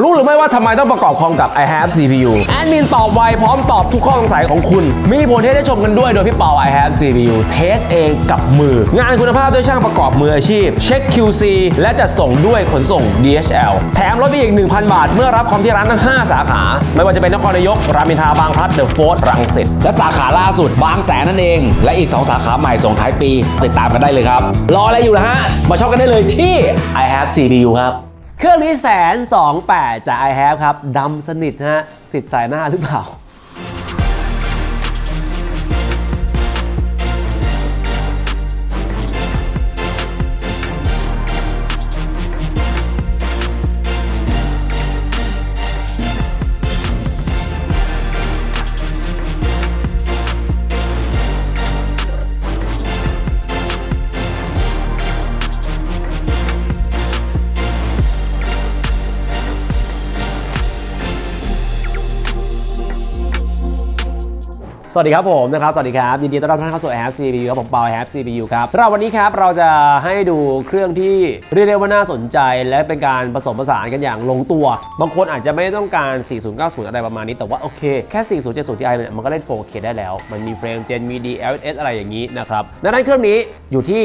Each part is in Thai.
รู้หรือไม่ว่าทำไมต้องประกอบคอมกับ i have CPU แอดมินตอบไวพร้อมตอบทุกข้อสงสัยของคุณ มีผลให้ได้ชมกันด้วยโดยพี่เปา i have CPU เทสเองกับมือ งานคุณภาพด้วยช่างประกอบมืออาชีพ เช็ค QC และจัดส่งด้วยขนส่ง DHL แถมลดไปอีก 1,000 บาท เมื่อรับคอมที่ร้านทั้ง 5 สาขา ไม่ว่าจะเป็นนครนายก รามอินทราบางพลัดเดอะโฟร์รังสิตและสาขาล่าสุดบางแสนนั่นเอง และอีก 2 สาขาใหม่ส่งท้ายปี ติดตามกันได้เลยครับรออะไรอยู่นะฮะมาชอปกันได้เลยที่ i have CPU ครับ เครื่องนี้แสนสองแปดจาก i have ครับดำสนิทฮะติดสายหน้าหรือเปล่า สวัสดีครับผมนะครับ สวัสดีครับ ยินดีต้อนรับท่านเข้าสู่ i have CPU ครับผมเปา i have CPU ครับสำหรับวันนี้ครับเราจะให้ดูเครื่องที่เรียกได้ว่าน่าสนใจ และเป็นการผสมผสานกันอย่างลงตัว บางคนอาจจะไม่ต้องการ 4090 อะไรประมาณนี้ แต่ว่าโอเค แค่ 4070 Ti เนี่ยมันก็เล่น 4K ได้แล้ว มันมีเฟรมเจนมี DLSS อะไรอย่างนี้นะครับดังนั้นเครื่องนี้อยู่ที่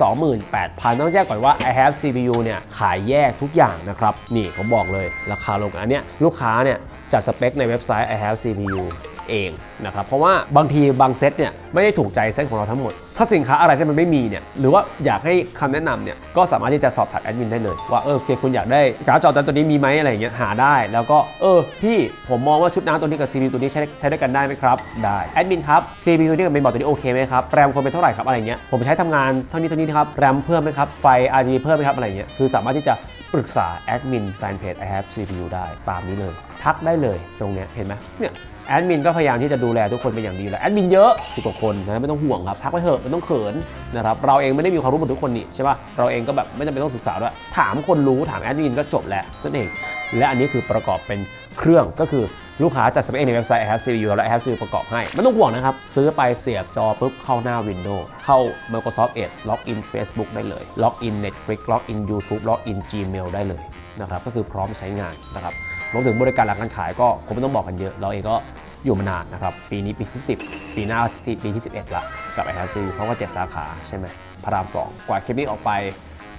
128,000 ต้องแจ้งก่อนว่า i have CPU เนี่ยขายแยกทุกอย่างนะครับนี่ผมบอกเลยราคาลงอันเนี้ยลูกค้าเนี่ยจัดสเปคในเว็บไซต์ i have CPU เองนะครับเพราะว่าบางทีบางเซตเนี่ยไม่ได้ถูกใจเซตของเราทั้งหมด ถ้าสินค้าอะไรที่มันไม่มีเนี่ยหรือว่าอยากให้คำแนะนำเนี่ยก็สามารถที่จะสอบถามแอดมินได้เลยว่าเออโอเคคุณอยากได้การ์ดจอตัวนี้มีไหมอะไรอย่างเงี้ยหาได้ แล้วก็เออพี่ผมมองว่าชุดน้ำตัวนี้กับ CPU ตัวนี้ใช้ใช้ด้วยกันได้ไหมครับได้แอดมินครับ CPU ตัวนี้กับเมนบอร์ดตัวนี้โอเคไหมครับแรมควรเป็นเท่าไหร่ครับอะไรเงี้ยผมใช้ทำงานเท่านี้เท่านี้นะครับแรมเพิ่มไหมครับไฟ RGB เพิ่มไหมครับอะไรเงี้ยคือสามารถที่จะปรึกษาแอดมินแฟนเพจ I have CPU ได้ตามนี้เลย ทักได้เลยตรงเนี้ยเห็นไหมเนี่ย แอดมินก็พยายามที่จะดูแลทุกคนเป็นอย่างดีแหละแอดมินเยอะสิบกว่าคนนะไม่ต้องห่วงครับทักไปเถอะไม่ต้องเขินนะครับเราเองไม่ได้มีความรู้หมดทุกคนนี่ใช่ป่ะเราเองก็แบบไม่จำเป็นต้องศึกษาด้วยถามคนรู้ถามแอดมินก็จบแล้วนั่นเอง และอันนี้คือประกอบเป็นเครื่องก็คือลูกค้าจัดสเปคในเว็บไซต์ i have CPU และ i have CPU ประกอบให้ไม่ต้องห่วงนะครับ ซื้อไปเสียบจอปุ๊บเข้าหน้า Windows เข้า Microsoft Edge ล็อกอิน Facebook ได้เลยล็อกอิน Netflix ล็อกอิน YouTube ล็อกอิน Gmail ได้เลยนะครับก็คือพร้อมใช้งานนะครับ รวมถึงบริการหลังการขายก็คงไม่ต้องบอกกันเยอะ เราเองก็อยู่มานานนะครับ ปีนี้ปีที่ 10 ปีหน้าปีที่ 11 ละกับ i have CPU เพราะว่า 7 สาขาใช่ไหมพระราม 2 กว่าคลิปนี้ออกไป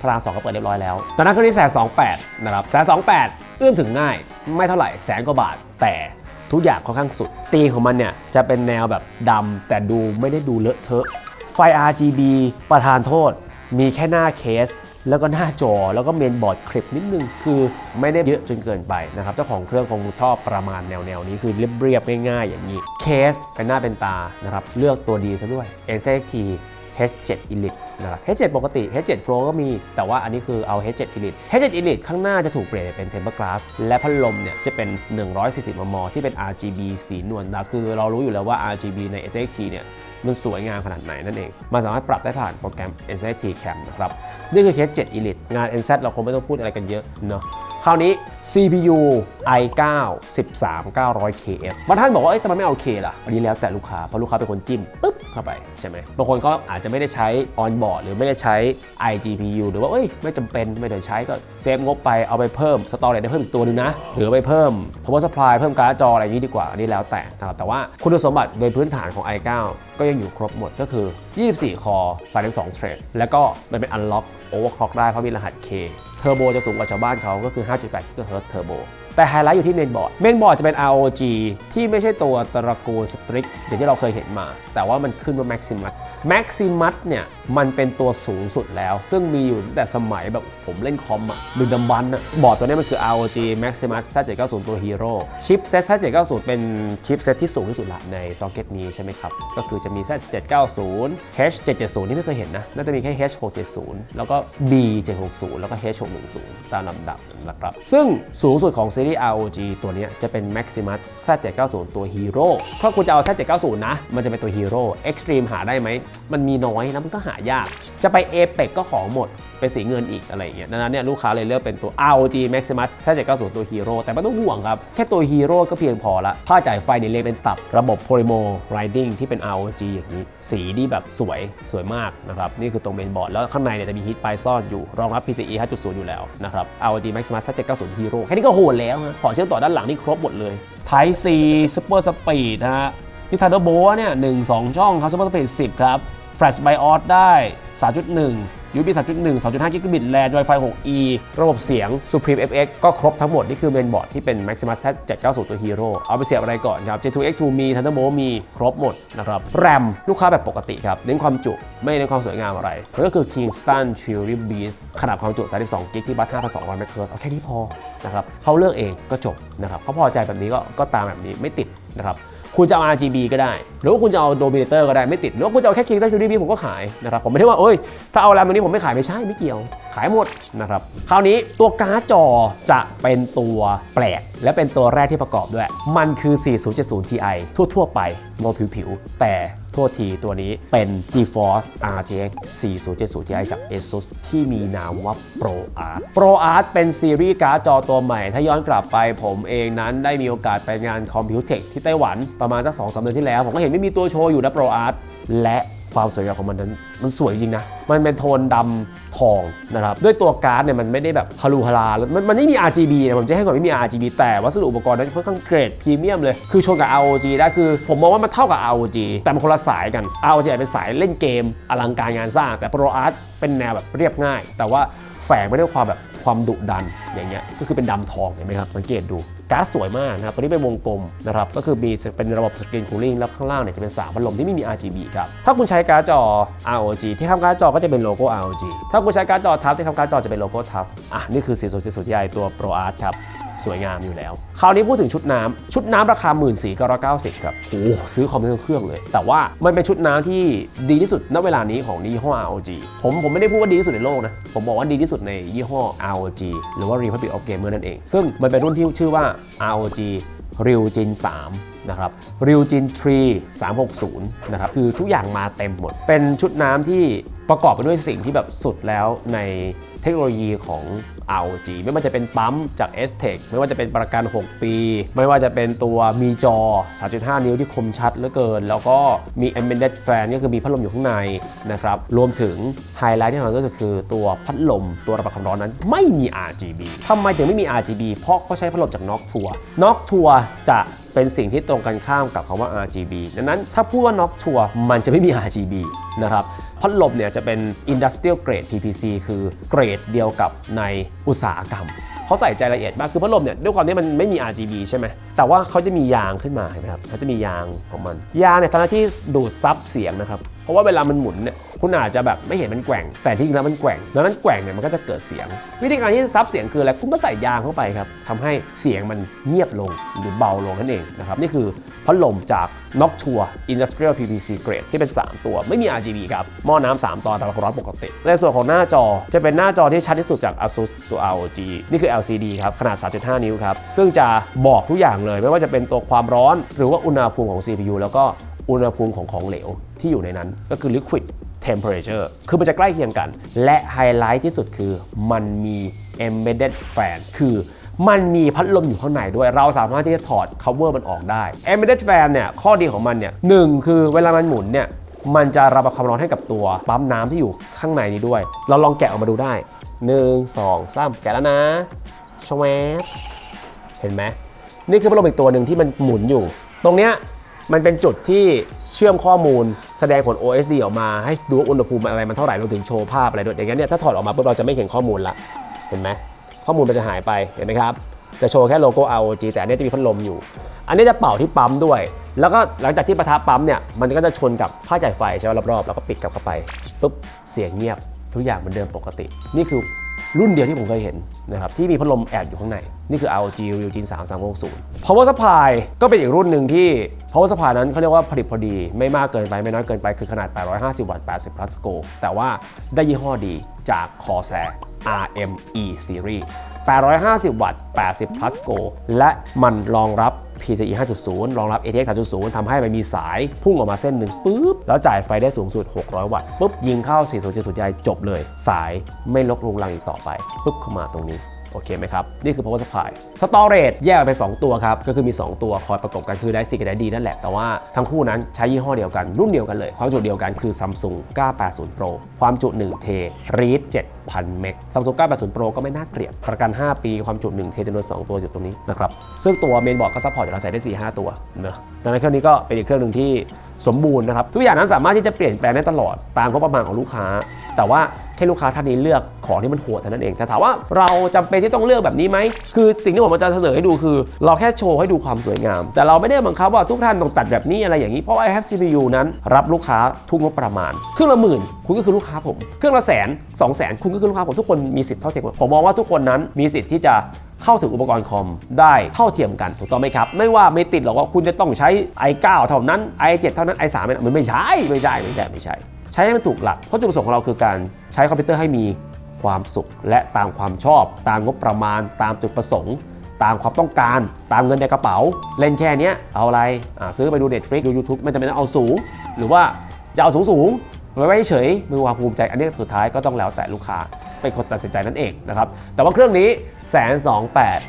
พระราม 2 ก็เปิดเรียบร้อยแล้ว ตอนนั้นคืองนี้แสนสองแปดนะครับแสนสองแปดเอื้อมถึงง่าย ไม่เท่าไหร่แสนกว่าบาท แต่ทุกอย่างค่อนข้างสุด ตีของมันเนี่ยจะเป็นแนวแบบดำแต่ดูไม่ได้ดูเลอะเทอะไฟ RGB ประธานโทษ มีแค่หน้าเคส แล้วก็หน้าจอแล้วก็เมนบอร์ดคลิปนิดนึง คือไม่ได้เยอะจนเกินไปนะครับเจ้าของเครื่องคงชอบประมาณแนวๆนี้คือเรียบๆง่ายๆ อย่างนี้ เคสเป็นหน้าเป็นตานะครับเลือกตัวดีซะด้วย NZXT H7 Elite นะครับ H7 ปกติ H7 Flow ก็มี แต่ว่าอันนี้คือเอา H7 Elite H7 Elite ข้างหน้าจะถูกเปลี่ยนเป็น Temper Glass และพัดลมเนี่ยจะเป็น 140 มม ที่เป็น RGB สีนวลนะ คือเรารู้อยู่แล้วว่า RGB ใน SXT เนี่ย มันสวยงามขนาดไหนนั่นเอง มันสามารถปรับได้ผ่านโปรแกรม NZT Cam นะครับ นี่คือเคส7 Elite งาน NZ เราคงไม่ต้องพูดอะไรกันเยอะเนาะ คราวนี้ CPU i9 13900KF บางท่านบอกว่าเอ้ยทำไมไม่เอา K ล่ะ อันนี้แล้วแต่ลูกค้า เพราะลูกค้าเป็นคนจิ้มปึ๊บเข้าไปใช่ไหมบางคนก็อาจจะไม่ได้ใช้ on board หรือไม่ได้ใช้ iGPU หรือว่าเอ้ยไม่จำเป็นไม่ได้ใช้ก็เซฟงบไปเอาไปเพิ่ม storage ได้เพิ่มอีกตัวหนึงนะ หรือไปเพิ่ม power supply เพิ่มการ์ดจออะไรอย่างนี้ดีกว่า อันนี้แล้วแต่นะครับแต่ว่าคุณสมบัติโดยพื้นฐานของ i9 ก็ยังอยู่ครบหมดก็คือ 24 คอ32 thread แล้วก็มันเป็น unlock overclock ได้เพราะมีรหัส K เทอร์โบจะสูงกว่าชาวบ้านเขาก็คือ5.8 GHz เทอร์โบแต่ไฮไลท์อยู่ที่เมนบอร์ด เมนบอร์ดจะเป็น ROG ที่ไม่ใช่ตัวตระกูล Strix อย่างที่เราเคยเห็นมา แต่ว่ามันขึ้นว่า Maximus Maximus เนี่ย มันเป็นตัวสูงสุดแล้ว ซึ่งมีอยู่ตั้งแต่สมัยแบบผมเล่นคอมอะดึกดำบรรพ์อะบอร์ดตัวนี้มันคือ ROG Maximus Z790 ตัว Hero ชิปเซต Z790 เป็นชิปเซตที่สูงที่สุดละในซ็อกเก็ตนี้ใช่ไหมครับ ก็คือจะมี Z790 H770 ที่ไม่เคยเห็นนะ น่าจะมีแค่ H670 แล้วก็ B760 แล้วก็ H610 ตามลำดับนะครับ ซึ่งสูงสุดของซีรีส์ ROG ตัวนี้จะเป็น Maximus Z790 ตัว Hero ถ้าคุณจะเอา Z790 นะ มันจะเป็นตัว Hero Extreme หาได้ไหม มันมีน้อยแล้วมันก็หายาก จะไป Apex ก็ของหมด เป็นสีเงินอีกอะไรอย่างเงี้ยดังนั้นเนี่ยลูกค้าเลยเลือกเป็นตัว ROG Maximus 5790 ตัวฮีโร่แต่ไม่ต้องห่วงครับ แค่ตัวฮีโร่ก็เพียงพอละผ้าจ่ายไฟเนี่ยเรียเป็นตับระบบ Polymer Riding ที่เป็น ROG อย่างนี้ สีที่แบบสวยสวยมากนะครับนี่คือตรงเมนบอร์ดแล้วข้างในเนี่ยจะมีฮีทไปซ่อนอยู่รองรับ PCIe 5.0 อยู่แล้วนะครับ ROG Maximus 5790 Hero แค่นี้ก็โหดแล้วฮะขอเชื่อมต่อด้านหลังนี่ครบหมดเลย Type C Super Speed นะฮะที่ทันเดอร์โบเนี่ยหนึ่งสองช่องครับ Super Speed 10 ครับ Flash BIOS ได้ 3.1 USB 3.1 2.5 Gigabit LAN Wi-Fi 6E ระบบเสียง Supreme FX ก็ครบทั้งหมด นี่คือเมนบอร์ดที่เป็น Maximus Z790 ตัว Hero เอาไปเสียบอะไรก่อนครับ J2X2 มี Thunderbolt มีครบหมดนะครับ RAM ลูกค้าแบบปกติครับ เน้นความจุไม่เน้นความสวยงามอะไรมันก็คือ Kingston Fury Beast ขนาดความจุ 32 กิกที่บัส5,200 เมกะเฮิรตเอาแค่นี้พอนะครับเขาเลือกเองก็จบนะครับเขาพอใจแบบนี้ก็ก็ตามแบบนี้ไม่ติดนะครับ คุณจะเอา RGB ก็ได้ หรือว่าคุณจะเอาโดมิเนเตอร์ก็ได้ไม่ติด หรือว่าคุณจะเอาแค่คิงได้ Fury ผมก็ขายนะครับผมไม่ได้ว่าเอ้ยถ้าเอาแรมตัวนี้ผมไม่ขายไม่ใช่ไม่เกี่ยว ขายหมดนะครับคราวนี้ตัวการ์ดจอจะเป็นตัวแปลก และเป็นตัวแรกที่ประกอบด้วย มันคือ 4070 Ti ทั่ว ๆ ไปโมผิวๆแต่ โทษทีตัวนี้เป็น GeForce RTX 4070 Ti จาก ASUS ที่มีนามว่า ProArt ProArt เป็นซีรีส์การ์ดจอตัวใหม่ ถ้าย้อนกลับไปผมเองนั้นได้มีโอกาสไปงาน Computex ที่ไต้หวันประมาณสัก2-3เดือนที่แล้ว ผมก็เห็นไม่มีตัวโชว์อยู่นะ ProArt และ ความสวยงามของมันนั้นมันสวยจริงนะ มันเป็นโทนดำทองนะครับ ด้วยตัวการ์ดเนี่ยมันไม่ได้แบบฮารูฮารามันมันไม่มี RGB นะผมจะให้ก่อนไม่มี RGB แต่วัสดุอุปกรณ์นั้นค่อนข้างเกรดพรีเมียมเลย คือชนกับ ROG ได้คือผมมองว่ามันเท่ากับ ROG แต่มันคนละสายกัน ROG เป็นสายเล่นเกม อลังการงานสร้าง แต่ ProArt เป็นแนวแบบเรียบง่าย แต่ว่าแฝงไปด้วยความแบบความดุดันอย่างเงี้ยก็คือเป็นดำทองเห็นไหมครับสังเกตดู การ์สวยมากนะครับตัวนี้เป็นวงกลมนะครับก็คือมีเป็นระบบสกรีนคูลิ่งแล้วข้างล่างเนี่ยจะเป็นสามพัดลมที่ไม่มี RGB ครับถ้าคุณใช้การ์ดจอ ROG ที่ข้างการ์ดจอก็จะเป็นโลโก้ ROG ถ้าคุณใช้การ์ดจอทับที่ข้างการ์ดจอจะเป็นโลโก้ทับอะนี่คือสีสวยสุดใหญ่ตัว Pro Art ครับสวยงามอยู่แล้ว คราวนี้พูดถึงชุดน้ำชุดน้ำราคา 1 4 9 9 0 ครับ โอ้ซื้อคอมพิวเตอร์เครื่องเลย แต่ว่ามันเป็นชุดน้ำที่ดีที่สุดณเวลานี้ของยี่ห้อ ROG ผมผมไม่ได้พูดว่าดีที่สุดในโลกนะ ผมบอกว่าดีที่สุดในยี่ห้อ ROG หรือว่า Republic of Gamer นั่นเอง ซึ่งมันเป็นรุ่นที่ชื่อว่า ROG Reolgen 3นะครับ Reolgen 3 360นะครับคือทุกอย่างมาเต็มหมด เป็นชุดน้ำที่ประกอบไปด้วยสิ่งที่แบบสุดแล้วในเทคโนโลยีของ ROG ไม่ว่าจะเป็นปั๊มจาก s t e c ไม่ว่าจะเป็นประกัน 6 ปี ไม่ว่าจะเป็นตัวมีจอ 3.5 นิ้วที่คมชัดเหลือเกิน แล้วก็มี embedded fan ก็คือมีพัดลมอยู่ข้างในนะครับ รวมถึงไฮไลท์ที่สำคัญก็คือตัวพัดลมตัวระบายความร้อนนั้นไม่มี RGB ทำไมถึงไม่มี RGB เพราะเขาใช้พัดลมจาก Knock Tour Knock Tour จะเป็นสิ่งที่ตรงกันข้ามกับคำว่า RGB ดังนั้นถ้าพูดว่า Knock Tour มันจะไม่มี RGB นะครับ พัดลมเนี่ยจะเป็น Industrial Grade PPC คือเกรดเดียวกับในอุตสาหกรรมเขาใส่ใจละเอียดมากคือพัดลมเนี่ยด้วยความที่มันไม่มี RGB ใช่ไหมแต่ว่าเขาจะมียางขึ้นมาเห็นไหมครับเขาจะมียางของมัน ยางเนี่ยทำหน้าที่ดูดซับเสียงนะครับ ราะว่าเวลามันหมุนเนี่ยคุณอาจจะแบบไม่เห็นมันแกว่ง แต่ที่จริงแล้วมันแกว่งดังนั้นแกว่งเนี่ยมันก็จะเกิดเสียง วิธีการที่จะซับเสียงคืออะไรคุณก็ใส่ยางเข้าไปครับทำให้เสียงมันเงียบลงหรือเบาลงนั่นเองนะครับนี่คือพัดลมจาก Noctua Industrial PVC Grade ที่เป็น 3 ตัวไม่มี RGB ครับหม้อน้ำ3ตอนแต่ละร้อนปกติ ในส่วนของหน้าจอจะเป็นหน้าจอที่ชัดที่สุดจาก ASUS ตัว ROG นี่คือ LCD ครับขนาด 3.5 นิ้วครับซึ่งจะบอกทุกอย่างเลย ไม่ว่าจะเป็นตัวความร้อน หรือว่าอุณหภูมิของ CPU แล้วก็ อุณหภูมิของของเหลวที่อยู่ในนั้นก็คือ liquid temperature คือมันจะใกล้เคียงกัน และไฮไลท์ที่สุดคือมันมี embedded fan คือมันมีพัดลมอยู่ข้างในด้วย เราสามารถที่จะถอด cover มันออกได้ embedded fan เนี่ย ข้อดีของมันเนี่ยหนึ่งคือเวลามันหมุนเนี่ย มันจะระบายความร้อนให้กับตัวปั๊มน้ำที่อยู่ข้างในนี้ด้วย เราลองแกะออกมาดูได้ 1 2 3 แกะแล้วนะชวบเห็นไหม นี่คือพัดลมอีกตัวหนึ่งที่มันหมุนอยู่ ตรงเนี้ย มันเป็นจุดที่เชื่อมข้อมูลแสดงผล OSD ออกมาให้ดูว่าอุณหภูมิอะไรมันเท่าไหร่รวมถึงโชว์ภาพอะไรด้วยอย่างนั้เนี่ยถ้าถอดออกมาปุ๊บเราจะไม่เห็นข้อมูลละเห็นไหมข้อมูลมันจะหายไปเห็นไหมครับจะโชว์แค่โลโก้ ROG แต่อันนี้จะมีพัดลมอยู่ อันนี้จะเป่าที่ปั๊มด้วย แล้วก็หลังจากที่ประทับปั๊มเนี่ยมันก็จะชนกับผ้าจ่ายไฟใช่ไหมรอบๆแล้วก็ปิดกลับเข้าไปปุ๊บเสียงเงียบทุกอย่างเหมือนเดิมปกติ นี่คือ รุ่นเดียวที่ผมเคยเห็นนะครับที่มีพัดลมแอบอยู่ข้างใน นี่คือ ROG Ryujin 3360 Power Supply ก็เป็นอีกรุ่นหนึ่งที่ Power Supply นั้นเขาเรียกว่าผลิตพอดี ไม่มากเกินไปไม่น้อยเกินไปคือขนาด 850 วัตต์ 80 plus go แต่ว่าได้ยี่ห้อดีจาก Corsair RME Series 850 วัตต์ 80 plus go และมันรองรับ PCIe 5.0 รองรับ ATX 3.0 ทำให้มันมีสายพุ่งออกมาเส้นหนึ่งปุ๊บ แล้วจ่ายไฟได้สูงสุด 600 วัตต์ปุ๊บ ยิงเข้า 4070ใยจบเลย สายไม่ลกลุงลังอีกต่อไป ปุ๊บเข้ามาตรงนี้ โอเคไหมครับ นี่คือ power supply storage แยกไป 2 ตัวครับ ก็คือมี 2 ตัวคอยประกบกันคือได้4กับได้ดีนั่นแหละ แต่ว่าทั้งคู่นั้นใช้ยี่ห้อเดียวกัน รุ่นเดียวกันเลย ความจุเดียวกันคือ Samsung 980 Pro ความจุ 1 t read 7,000 เมก Samsung 980 Pro ก็ไม่น่าเกลียด ประกัน 5 ปีความจุ 1 t จำนวน2ตัวอยู่ตรงนี้นะครับซึ่งตัวเมนบอร์ดก็ซัพพอร์ตอยู่แล้วใส่ได้ 4-5 ตัวนะดังนั้นเครื่องนี้ก็เป็นอีกเครื่องหนึ่งที่สมบูรณ์นะครับทุกอย่างนั้นสามารถที่จะเปลี่ยนแปลงได้ตลอดตามงบประมาณของลูกค้า แต่ว่า แค่ลูกค้าท่านนี้เลือกของที่มันโหดเท่านั้นเอง แต่ถามว่าเราจำเป็นที่ต้องเลือกแบบนี้ไหม คือสิ่งที่ผมจะเสนอให้ดูคือ เราแค่โชว์ให้ดูความสวยงาม แต่เราไม่ได้บังคับว่าทุกท่านต้องตัดแบบนี้อะไรอย่างนี้ เพราะว่า i have CPU นั้นรับลูกค้าทุกงบประมาณ เครื่องละหมื่นคุณก็คือลูกค้าผม เครื่องละแสนสองแสนคุณก็คือลูกค้าผมทุกคนมีสิทธิ์เท่าเทียมกันผมมองว่าทุกคนนั้นมีสิทธิ์ที่จะเข้าถึงอุปกรณ์คอมได้เท่าเทียมกันถูกต้องไหมครับ ไม่ว่าไม่ติดหรอกว่าคุณจะต้องใช้ i9 เท่านั้น i7 เท่านั้น i3 มันไม่ใช่ไม่ใช่ไม่ใช่ไม่ใช่ ใช้ให้มันถูกหลักเพราะจุดประสงค์ของเราคือการใช้คอมพิวเตอร์ให้มีความสุข และตามความชอบ ตามงบประมาณ ตามจุดประสงค์ ตามความต้องการ ตามเงินในกระเป๋า เล่นแค่นี้เอาอะไรซื้อไปดู Netflix ดู YouTube ไม่จำเป็นต้องเอาสูง หรือว่าจะเอาสูงสูงไว้ไว้เฉยมือวางภูมิใจอันนี้สุดท้ายก็ต้องแล้วแต่ลูกค้าเป็นคนตัดสินใจนั่นเองนะครับแต่ว่าเครื่องนี้แสนสองแปด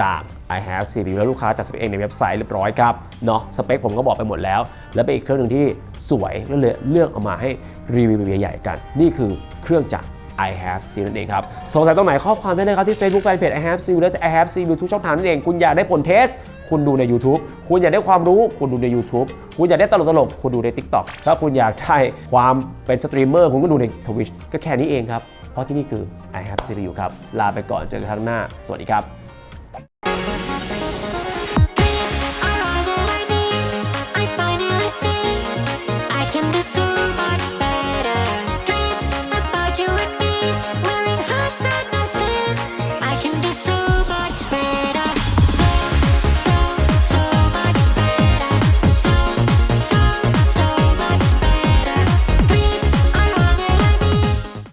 จาก I have CP แล้วลูกค้าจัดสเปคเองในเว็บไซต์เรียบร้อยครับเนาะสเปคผมก็บอกไปหมดแล้ว แล้วเป็นอีกเครื่องหนึ่งที่สวยแล้วเลยเลือกเอามาให้รีวิวใหญ่ๆกัน นี่คือเครื่องจาก I have CPU นั่นเองครับ สงสัยตรงไหนข้อความได้เลยครับที่ Facebook Fanpage I have CPU และ I have C ทุกช่องทางนั่นเอง คุณอยากได้ผลเทส คุณดูใน YouTube คุณอยากได้ความรู้ คุณดูใน YouTube คุณอยากได้ตลกตลกๆคุณดูใน TikTok ถ้าคุณอยากได้ความเป็นสตรีมเมอร์คุณก็ดูใน Twitch ก็แค่นี้เองครับ เพราะที่นี่คือ I have CPU ครับ ลาไปก่อนเจอกันครั้งหน้า สวัสดีครับ